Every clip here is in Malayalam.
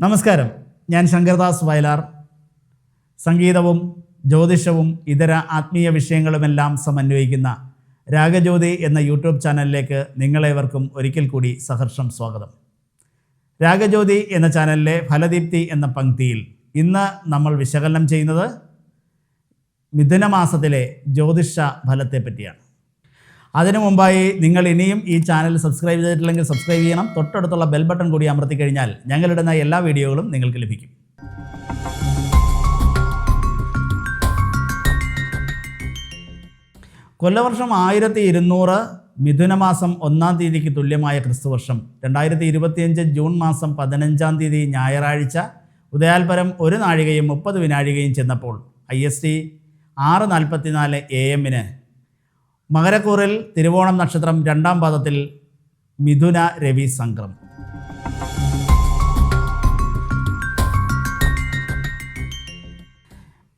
നമസ്കാരം. ഞാൻ ശങ്കർദാസ് വയലാർ. സംഗീതവും ജ്യോതിഷവും ഇതര ആത്മീയ വിഷയങ്ങളുമെല്ലാം സമന്വയിക്കുന്ന രാഗജ്യോതി എന്ന യൂട്യൂബ് ചാനലിലേക്ക് നിങ്ങളേവർക്കും ഒരിക്കൽ കൂടി സഹർഷം സ്വാഗതം. രാഗജ്യോതി എന്ന ചാനലിലെ ഫലദീപ്തി എന്ന പങ്ക്തിയിൽ ഇന്ന് നമ്മൾ വിശകലനം ചെയ്യുന്നത് മിഥുനമാസത്തിലെ ജ്യോതിഷ ഫലത്തെ പറ്റിയാണ്. അതിനു മുമ്പായി നിങ്ങൾ ഇനിയും ഈ ചാനൽ സബ്സ്ക്രൈബ് ചെയ്തിട്ടില്ലെങ്കിൽ സബ്സ്ക്രൈബ് ചെയ്യണം. തൊട്ടടുത്തുള്ള ബെൽ ബട്ടൺ കൂടി അമർത്തി കഴിഞ്ഞാൽ ഞങ്ങളിടുന്ന എല്ലാ വീഡിയോകളും നിങ്ങൾക്ക് ലഭിക്കും. കൊല്ലവർഷം ആയിരത്തി ഇരുന്നൂറ് മിഥുനമാസം ഒന്നാം തീയതിക്ക് തുല്യമായ ക്രിസ്തുവർഷം. രണ്ടായിരത്തി ഇരുപത്തിയഞ്ച് ജൂൺ മാസം പതിനഞ്ചാം തീയതി ഞായറാഴ്ച ഉദയാൽപരം ഒരു നാഴികയും മുപ്പത് വിനാഴികയും ചെന്നപ്പോൾ ഐ എസ് ടി ആറ് നാൽപ്പത്തിനാല് എ എമ്മിന് മകരക്കൂറിൽ തിരുവോണം നക്ഷത്രം രണ്ടാം പാദത്തിൽ മിഥുന രവി സംക്രം.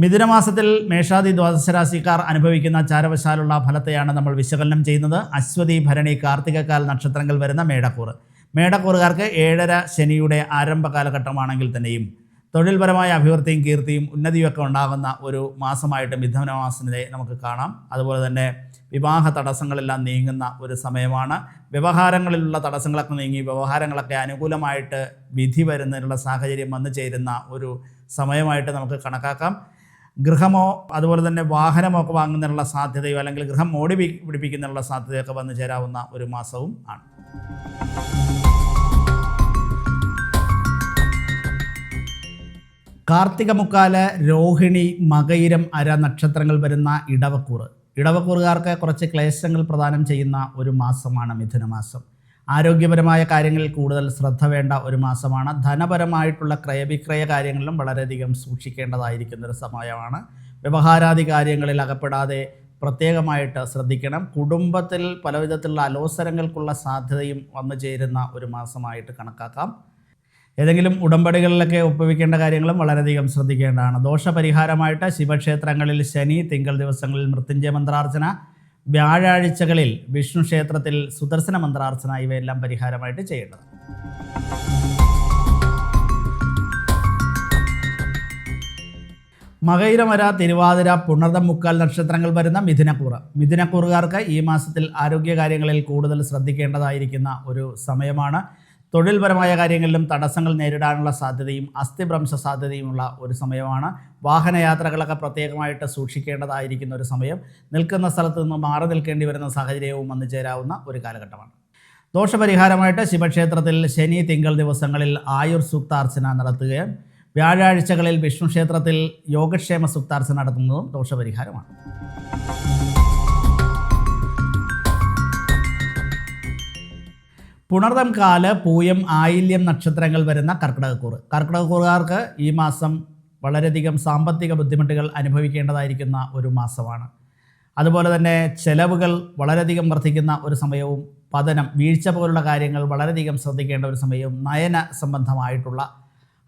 മിഥുനമാസത്തിൽ മേഷാദി ദ്വാദശ രാശിക്കാർ അനുഭവിക്കുന്ന ചാരവശാലുള്ള ഫലത്തെയാണ് നമ്മൾ വിശകലനം ചെയ്യുന്നത്. അശ്വതി ഭരണി കാർത്തികക്കാൽ നക്ഷത്രങ്ങൾ വരുന്ന മേടക്കൂർ മേടക്കൂറുകാർക്ക് ഏഴര ശനിയുടെ ആരംഭ കാലഘട്ടമാണെങ്കിൽ തന്നെയും തൊഴിൽപരമായ അഭിവൃദ്ധിയും കീർത്തിയും ഉന്നതിയൊക്കെ ഉണ്ടാകുന്ന ഒരു മാസമായിട്ട് മിഥുനമാസത്തിനെ നമുക്ക് കാണാം. അതുപോലെ തന്നെ വിവാഹ തടസ്സങ്ങളെല്ലാം നീങ്ങുന്ന ഒരു സമയമാണ്. വ്യവഹാരങ്ങളിലുള്ള തടസ്സങ്ങളൊക്കെ നീങ്ങി വ്യവഹാരങ്ങളൊക്കെ അനുകൂലമായിട്ട് വിധി വരുന്നതിനുള്ള സാഹചര്യം വന്നു ചേരുന്ന ഒരു സമയമായിട്ട് നമുക്ക് കണക്കാക്കാം. ഗൃഹമോ അതുപോലെ തന്നെ വാഹനമോ ഒക്കെ വാങ്ങുന്നതിനുള്ള സാധ്യതയോ അല്ലെങ്കിൽ ഗൃഹം മോടി പിടിപ്പിക്കുന്നതിനുള്ള സാധ്യതയൊക്കെ വന്നു ചേരാവുന്ന ഒരു മാസവും ആണ്. കാർത്തിക മുക്കാൽ രോഹിണി മകയിരം അര നക്ഷത്രങ്ങൾ വരുന്ന ഇടവക്കൂറ്. ഇടവക്കൂറുകാർക്ക് കുറച്ച് ക്ലേശങ്ങൾ പ്രദാനം ചെയ്യുന്ന ഒരു മാസമാണ് മിഥുനമാസം. ആരോഗ്യപരമായ കാര്യങ്ങളിൽ കൂടുതൽ ശ്രദ്ധ വേണ്ട ഒരു മാസമാണ്. ധനപരമായിട്ടുള്ള ക്രയവിക്രയ കാര്യങ്ങളിലും വളരെയധികം സൂക്ഷിക്കേണ്ടതായിരിക്കുന്ന ഒരു സമയമാണ്. വ്യവഹാരാദി കാര്യങ്ങളിൽ അകപ്പെടാതെ പ്രത്യേകമായിട്ട് ശ്രദ്ധിക്കണം. കുടുംബത്തിൽ പലവിധത്തിലുള്ള അലോസരങ്ങൾക്കുള്ള സാധ്യതയും വന്നു ചേരുന്ന ഒരു മാസമായിട്ട് കണക്കാക്കാം. ഏതെങ്കിലും ഉടമ്പടികളിലൊക്കെ ഒപ്പുവെക്കേണ്ട കാര്യങ്ങളും വളരെയധികം ശ്രദ്ധിക്കേണ്ടതാണ്. ദോഷപരിഹാരമായിട്ട് ശിവക്ഷേത്രങ്ങളിൽ ശനി തിങ്കൾ ദിവസങ്ങളിൽ മൃത്യുഞ്ജയ മന്ത്രാർച്ചന വ്യാഴാഴ്ചകളിൽ വിഷ്ണു ക്ഷേത്രത്തിൽ സുദർശന മന്ത്രാർച്ചന ഇവയെല്ലാം പരിഹാരമായിട്ട് ചെയ്യേണ്ടത്. മകയിരമര തിരുവാതിര പുണർദം മുക്കാൽ നക്ഷത്രങ്ങൾ വരുന്ന മിഥുനക്കൂറ്. മിഥുനക്കൂറുകാർക്ക് ഈ മാസത്തിൽ ആരോഗ്യകാര്യങ്ങളിൽ കൂടുതൽ ശ്രദ്ധിക്കേണ്ടതായിരിക്കുന്ന ഒരു സമയമാണ്. തൊഴിൽപരമായ കാര്യങ്ങളിലും തടസ്സങ്ങൾ നേരിടാനുള്ള സാധ്യതയും അസ്ഥിഭ്രംശ സാധ്യതയുമുള്ള ഒരു സമയമാണ്. വാഹനയാത്രകളൊക്കെ പ്രത്യേകമായിട്ട് സൂക്ഷിക്കേണ്ടതായിരിക്കുന്ന ഒരു സമയം. നിൽക്കുന്ന സ്ഥലത്ത് നിന്ന് മാറി നിൽക്കേണ്ടി വരുന്ന സാഹചര്യവും വന്നു ചേരാവുന്ന ഒരു കാലഘട്ടമാണ്. ദോഷപരിഹാരമായിട്ട് ശിവക്ഷേത്രത്തിൽ ശനി തിങ്കൾ ദിവസങ്ങളിൽ ആയുർ സൂക്താർച്ചന നടത്തുകയും വ്യാഴാഴ്ചകളിൽ വിഷ്ണു ക്ഷേത്രത്തിൽ യോഗക്ഷേമ സൂക്താർച്ചന നടത്തുന്നതും ദോഷപരിഹാരമാണ്. പുണർദം കാൽ പൂയം ആയില്യം നക്ഷത്രങ്ങൾ വരുന്ന കർക്കിടകക്കൂറ്. കർക്കിടകക്കൂറുകാർക്ക് ഈ മാസം വളരെയധികം സാമ്പത്തിക ബുദ്ധിമുട്ടുകൾ അനുഭവിക്കേണ്ടതായിരിക്കുന്ന ഒരു മാസമാണ്. അതുപോലെ തന്നെ ചെലവുകൾ വളരെയധികം വർദ്ധിക്കുന്ന ഒരു സമയവും പതനം വീഴ്ച പോലുള്ള കാര്യങ്ങൾ വളരെയധികം ശ്രദ്ധിക്കേണ്ട ഒരു സമയവും നയന സംബന്ധമായിട്ടുള്ള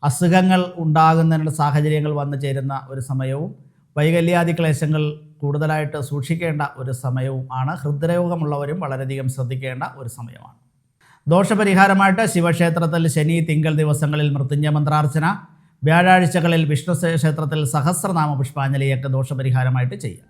അസുഖങ്ങൾ ഉണ്ടാകുന്നതിനുള്ള സാഹചര്യങ്ങൾ വന്നു ചേരുന്ന ഒരു സമയവും വൈകല്യാദി ക്ലേശങ്ങൾ കൂടുതലായിട്ട് സൂക്ഷിക്കേണ്ട ഒരു സമയവും ആണ്. ഹൃദ്രോഗമുള്ളവരും വളരെയധികം ശ്രദ്ധിക്കേണ്ട ഒരു സമയമാണ്. ദോഷപരിഹാരമായിട്ട് ശിവക്ഷേത്രത്തിൽ ശനി തിങ്കൾ ദിവസങ്ങളിൽ മൃത്യുഞ്ജ മന്ത്രാർച്ചന വ്യാഴാഴ്ചകളിൽ വിഷ്ണു ക്ഷേത്രത്തിൽ സഹസ്രനാമ പുഷ്പാഞ്ജലിയൊക്കെ ദോഷപരിഹാരമായിട്ട് ചെയ്യാം.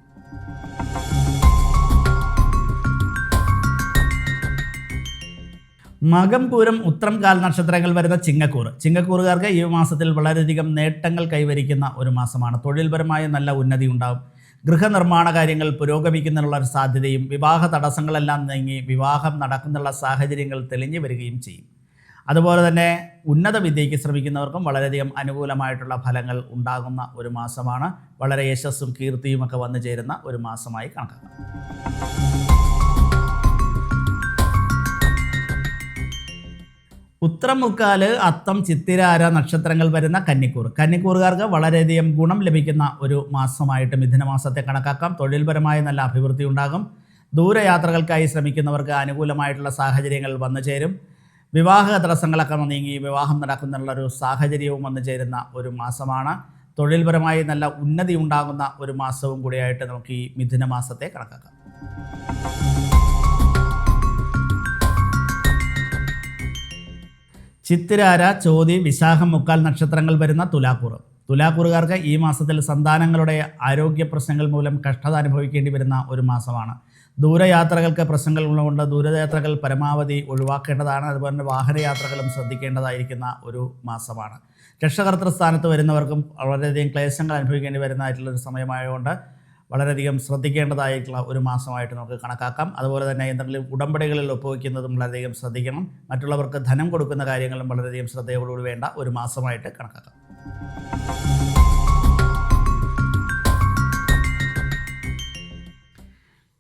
മകം പൂരം ഉത്രം കാൽ നക്ഷത്രങ്ങൾ വരുന്ന ചിങ്ങക്കൂറ്. ചിങ്ങക്കൂറുകാർക്ക് ഈ മാസത്തിൽ വളരെയധികം നേട്ടങ്ങൾ കൈവരിക്കുന്ന ഒരു മാസമാണ്. തൊഴിൽപരമായ നല്ല ഉന്നതി ഉണ്ടാകും ഗൃഹനിർമ്മാണ കാര്യങ്ങൾ പുരോഗമിക്കുന്നതിനുള്ള ഒരു സാധ്യതയും വിവാഹ തടസ്സങ്ങളെല്ലാം നീങ്ങി വിവാഹം നടക്കുന്നുള്ള സാഹചര്യങ്ങൾ തെളിഞ്ഞു വരികയും ചെയ്യും. അതുപോലെ തന്നെ ഉന്നത വിദ്യയ്ക്ക് ശ്രമിക്കുന്നവർക്കും വളരെയധികം അനുകൂലമായിട്ടുള്ള ഫലങ്ങൾ ഉണ്ടാകുന്ന ഒരു മാസമാണ്. വളരെ യശസ്സും കീർത്തിയുമൊക്കെ വന്നു ചേരുന്ന ഒരു മാസമായി കണക്കാക്കാം. ഉത്തരമുക്കാൽ അത്തം ചിത്തിരാര നക്ഷത്രങ്ങൾ വരുന്ന കന്നിക്കൂർ കന്നിക്കൂറുകാർക്ക് വളരെയധികം ഗുണം ലഭിക്കുന്ന ഒരു മാസമായിട്ട് മിഥുന മാസത്തെ കണക്കാക്കാം. തൊഴിൽപരമായ നല്ല അഭിവൃദ്ധി ഉണ്ടാകും. ദൂരയാത്രകൾക്കായി ശ്രമിക്കുന്നവർക്ക് അനുകൂലമായിട്ടുള്ള സാഹചര്യങ്ങൾ വന്നു ചേരും. വിവാഹ തടസ്സങ്ങളൊക്കെ നീങ്ങി വിവാഹം നടക്കുന്നുള്ളൊരു സാഹചര്യവും വന്നു ചേരുന്ന ഒരു മാസമാണ്. തൊഴിൽപരമായി നല്ല ഉന്നതി ഉണ്ടാകുന്ന ഒരു മാസവും കൂടിയായിട്ട് നമുക്ക് ഈ മിഥുന മാസത്തെ കണക്കാക്കാം. ചിത്തിരാര ചോതി വിശാഖം മുക്കാൽ നക്ഷത്രങ്ങൾ വരുന്ന തുലാക്കൂറ്. തുലാക്കൂറുകാർക്ക് ഈ മാസത്തിൽ സന്താനങ്ങളുടെ ആരോഗ്യ പ്രശ്നങ്ങൾ മൂലം കഷ്ടത അനുഭവിക്കേണ്ടി വരുന്ന ഒരു മാസമാണ്. ദൂരയാത്രകൾക്ക് പ്രശ്നങ്ങൾ ഉള്ളതുകൊണ്ട് ദൂരയാത്രകൾ പരമാവധി ഒഴിവാക്കേണ്ടതാണ്. അതുപോലെ തന്നെ വാഹനയാത്രകളും ശ്രദ്ധിക്കേണ്ടതായിരിക്കുന്ന ഒരു മാസമാണ്. രക്ഷകർത്തൃ സ്ഥാനത്ത് വരുന്നവർക്കും വളരെയധികം ക്ലേശങ്ങൾ അനുഭവിക്കേണ്ടി വരുന്നതായിട്ടുള്ള ഒരു സമയമായതുകൊണ്ട് വളരെയധികം ശ്രദ്ധിക്കേണ്ടതായിട്ടുള്ള ഒരു മാസമായിട്ട് നമുക്ക് കണക്കാക്കാം. അതുപോലെ തന്നെ എന്തെങ്കിലും ഉടമ്പടികളിൽ ഒപ്പുവയ്ക്കുന്നതും വളരെയധികം ശ്രദ്ധിക്കണം. മറ്റുള്ളവർക്ക് ധനം കൊടുക്കുന്ന കാര്യങ്ങളും വളരെയധികം ശ്രദ്ധയോടുകൂടി വേണ്ട ഒരു മാസമായിട്ട് കണക്കാക്കാം.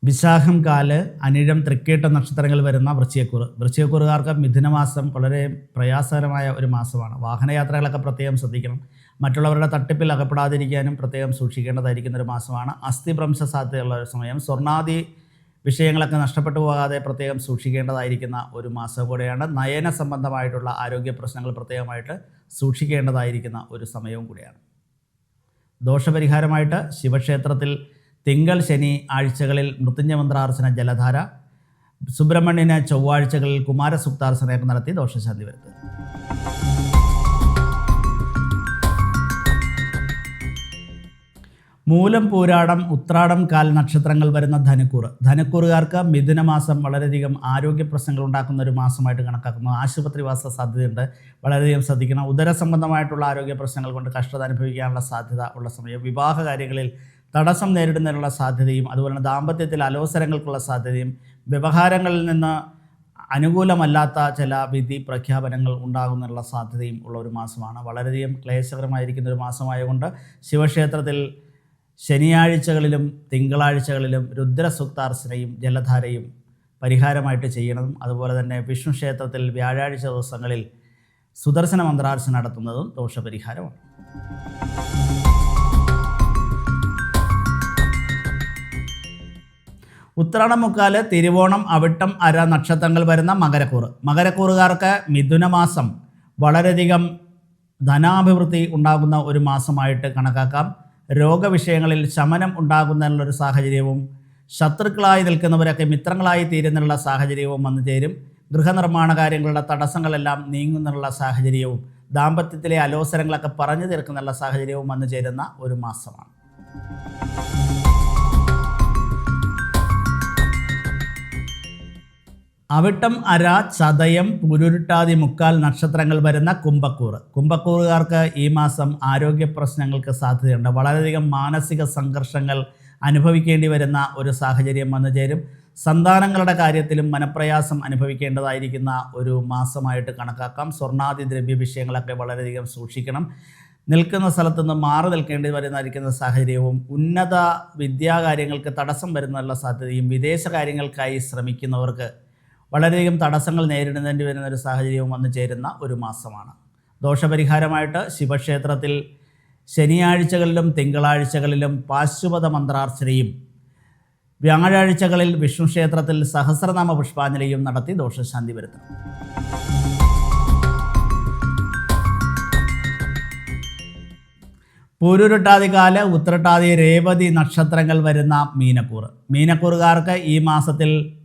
വിശാഖം കാൽ അനിഴം തൃക്കേട്ട നക്ഷത്രങ്ങൾ വരുന്ന വൃശ്ചികക്കൂറ്. വൃശ്ചികക്കൂറുകാർക്ക് മിഥുനമാസം വളരെ പ്രയാസകരമായ ഒരു മാസമാണ്. വാഹനയാത്രകളൊക്കെ പ്രത്യേകം ശ്രദ്ധിക്കണം. മറ്റുള്ളവരുടെ തട്ടിപ്പിൽ അകപ്പെടാതിരിക്കാനും പ്രത്യേകം സൂക്ഷിക്കേണ്ടതായിരിക്കുന്ന ഒരു മാസമാണ്. അസ്ഥിഭ്രംശ സാധ്യതയുള്ള ഒരു സമയം. സ്വർണാദി വിഷയങ്ങളൊക്കെ നഷ്ടപ്പെട്ടു പോകാതെ പ്രത്യേകം സൂക്ഷിക്കേണ്ടതായിരിക്കുന്ന ഒരു മാസം കൂടെയാണ്. നയന സംബന്ധമായിട്ടുള്ള ആരോഗ്യ പ്രശ്നങ്ങൾ പ്രത്യേകമായിട്ട് സൂക്ഷിക്കേണ്ടതായിരിക്കുന്ന ഒരു സമയവും കൂടിയാണ്. ദോഷപരിഹാരമായിട്ട് ശിവക്ഷേത്രത്തിൽ തിങ്കൾ ശനി ആഴ്ചകളിൽ മൃത്യുഞ്ജമന്ത്രാർച്ചന ജലധാര സുബ്രഹ്മണ്യന് ചൊവ്വാഴ്ചകളിൽ കുമാരസുക്താർച്ചനയൊക്കെ നടത്തി ദോഷശാന്തി വരുത്തുക മൂലം പൂരാടം ഉത്രാടം കാൽ നക്ഷത്രങ്ങൾ വരുന്ന ധനുക്കൂർ ധനുക്കൂറുകാർക്ക് മിഥുനമാസം വളരെയധികം ആരോഗ്യ പ്രശ്നങ്ങൾ ഉണ്ടാക്കുന്ന ഒരു മാസമായിട്ട് കണക്കാക്കുന്നു. ആശുപത്രിവാസ സാധ്യതയുണ്ട്. വളരെയധികം ശ്രദ്ധിക്കണം. ഉദര സംബന്ധമായിട്ടുള്ള ആരോഗ്യ പ്രശ്നങ്ങൾ കൊണ്ട് കഷ്ടത അനുഭവിക്കാനുള്ള സാധ്യത ഉള്ള സമയം. വിവാഹ കാര്യങ്ങളിൽ തടസ്സം നേരിടുന്നതിനുള്ള സാധ്യതയും അതുപോലെ തന്നെ ദാമ്പത്യത്തിൽ അലോസരങ്ങൾക്കുള്ള സാധ്യതയും വ്യവഹാരങ്ങളിൽ നിന്ന് അനുകൂലമല്ലാത്ത ചില വിധി പ്രഖ്യാപനങ്ങൾ ഉണ്ടാകുന്നതിനുള്ള സാധ്യതയും ഉള്ള ഒരു മാസമാണ്. വളരെയധികം ക്ലേശകരമായിരിക്കുന്ന ഒരു മാസമായതുകൊണ്ട് ശിവക്ഷേത്രത്തിൽ ശനിയാഴ്ചകളിലും തിങ്കളാഴ്ചകളിലും രുദ്രസുക്താർച്ചനയും ജലധാരയും പരിഹാരമായിട്ട് ചെയ്യണം അതുപോലെ തന്നെ വിഷ്ണു ക്ഷേത്രത്തിൽ വ്യാഴാഴ്ച ദിവസങ്ങളിൽ സുദർശന മന്ത്രാർച്ച നടത്തുന്നതും ദോഷപരിഹാരമാണ്. ഉത്രാടമുക്കാൽ തിരുവോണം അവിട്ടം അര നക്ഷത്രങ്ങൾ വരുന്ന മകരക്കൂറ്. മകരക്കൂറുകാർക്ക് മിഥുനമാസം വളരെയധികം ധനാഭിവൃദ്ധി ഉണ്ടാകുന്ന ഒരു മാസമായിട്ട് കണക്കാക്കാം. രോഗവിഷയങ്ങളിൽ ശമനം ഉണ്ടാകുന്നതിനുള്ളൊരു സാഹചര്യവും ശത്രുക്കളായി നിൽക്കുന്നവരൊക്കെ മിത്രങ്ങളായി തീരുന്നതിനുള്ള സാഹചര്യവും വന്നു ചേരും. ഗൃഹനിർമ്മാണ കാര്യങ്ങളുടെ തടസ്സങ്ങളെല്ലാം നീങ്ങുന്നതിനുള്ള സാഹചര്യവും ദാമ്പത്യത്തിലെ അലോസരങ്ങളൊക്കെ പറഞ്ഞു തീർക്കുന്നുള്ള സാഹചര്യവും വന്നു ചേരുന്ന ഒരു മാസമാണ്. അവിട്ടം അര ചതയം പുരുരുട്ടാതി മുക്കാൽ നക്ഷത്രങ്ങൾ വരുന്ന കുംഭക്കൂറ്. കുംഭക്കൂറുകാർക്ക് ഈ മാസം ആരോഗ്യ പ്രശ്നങ്ങൾക്ക് സാധ്യതയുണ്ട്. വളരെയധികം മാനസിക സംഘർഷങ്ങൾ അനുഭവിക്കേണ്ടി വരുന്ന ഒരു സാഹചര്യം വന്നു ചേരും. സന്താനങ്ങളുടെ കാര്യത്തിലും മനപ്രയാസം അനുഭവിക്കേണ്ടതായിരിക്കുന്ന ഒരു മാസമായിട്ട് കണക്കാക്കാം. സ്വർണാദി ദ്രവ്യ വിഷയങ്ങളൊക്കെ വളരെയധികം സൂക്ഷിക്കണം. നിൽക്കുന്ന സ്ഥലത്ത് നിന്ന് മാറി നിൽക്കേണ്ടി വരുന്നതായിരിക്കുന്ന സാഹചര്യവും ഉന്നത വിദ്യാകാര്യങ്ങൾക്ക് തടസ്സം വരുന്നതിനുള്ള സാധ്യതയും വിദേശ കാര്യങ്ങൾക്കായി ശ്രമിക്കുന്നവർക്ക് വളരെയധികം തടസ്സങ്ങൾ നേരിടേണ്ടി വരുന്ന ഒരു സാഹചര്യവും വന്നു ചേരുന്ന ഒരു മാസമാണ്. ദോഷപരിഹാരമായിട്ട് ശിവക്ഷേത്രത്തിൽ ശനിയാഴ്ചകളിലും തിങ്കളാഴ്ചകളിലും പാശുപത മന്ത്രാർച്ചനയും വ്യാഴാഴ്ചകളിൽ വിഷ്ണു ക്ഷേത്രത്തിൽ സഹസ്രനാമ പുഷ്പാഞ്ജലിയും നടത്തി ദോഷശാന്തി വരുത്തണം. പൂരുരുട്ടാതികാൽ ഉത്രട്ടാതി രേവതി നക്ഷത്രങ്ങൾ വരുന്ന മീനക്കൂർ മീനക്കൂറുകാർക്ക് ഈ മാസത്തിൽ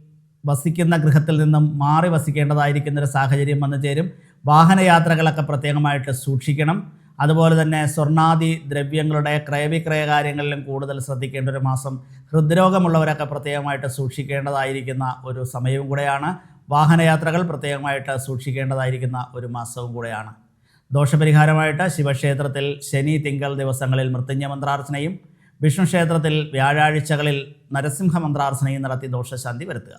വസിക്കുന്ന ഗൃഹത്തിൽ നിന്നും മാറി വസിക്കേണ്ടതായിരിക്കുന്ന ഒരു സാഹചര്യം വന്നു ചേരും. വാഹനയാത്രകളൊക്കെ പ്രത്യേകമായിട്ട് സൂക്ഷിക്കണം. അതുപോലെ തന്നെ സ്വർണാദി ദ്രവ്യങ്ങളുടെ ക്രയവിക്രയ കാര്യങ്ങളിലും കൂടുതൽ ശ്രദ്ധിക്കേണ്ട ഒരു മാസം. ഹൃദ്രോഗമുള്ളവരൊക്കെ പ്രത്യേകമായിട്ട് സൂക്ഷിക്കേണ്ടതായിരിക്കുന്ന ഒരു സമയവും കൂടെയാണ്. വാഹനയാത്രകൾ പ്രത്യേകമായിട്ട് സൂക്ഷിക്കേണ്ടതായിരിക്കുന്ന ഒരു മാസവും കൂടെയാണ്. ദോഷപരിഹാരമായിട്ട് ശിവക്ഷേത്രത്തിൽ ശനി തിങ്കൾ ദിവസങ്ങളിൽ മൃത്യുഞ്ജ മന്ത്രാർച്ചനയും വിഷ്ണു ക്ഷേത്രത്തിൽ വ്യാഴാഴ്ചകളിൽ നരസിംഹ മന്ത്രാർച്ചനയും നടത്തി ദോഷശാന്തി വരുത്തുക.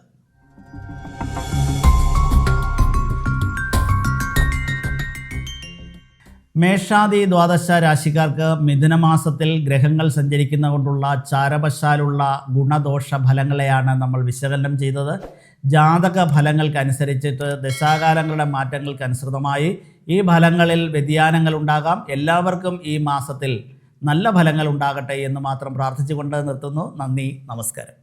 മേഷാദി ദ്വാദശ രാശിക്കാർക്ക് മിഥുനമാസത്തിൽ ഗ്രഹങ്ങൾ സഞ്ചരിക്കുന്നതുകൊണ്ടുള്ള ചാരവശാലുള്ള ഗുണദോഷ ഫലങ്ങളെയാണ് നമ്മൾ വിശകലനം ചെയ്തത്. ജാതക ഫലങ്ങൾക്കനുസരിച്ചിട്ട് ദശാകാലങ്ങളുടെ മാറ്റങ്ങൾക്കനുസൃതമായി ഈ ഫലങ്ങളിൽ വ്യതിയാനങ്ങൾ ഉണ്ടാകാം. എല്ലാവർക്കും ഈ മാസത്തിൽ നല്ല ഫലങ്ങൾ ഉണ്ടാകട്ടെ എന്ന് മാത്രം പ്രാർത്ഥിച്ചുകൊണ്ട് നിർത്തുന്നു. നന്ദി നമസ്കാരം.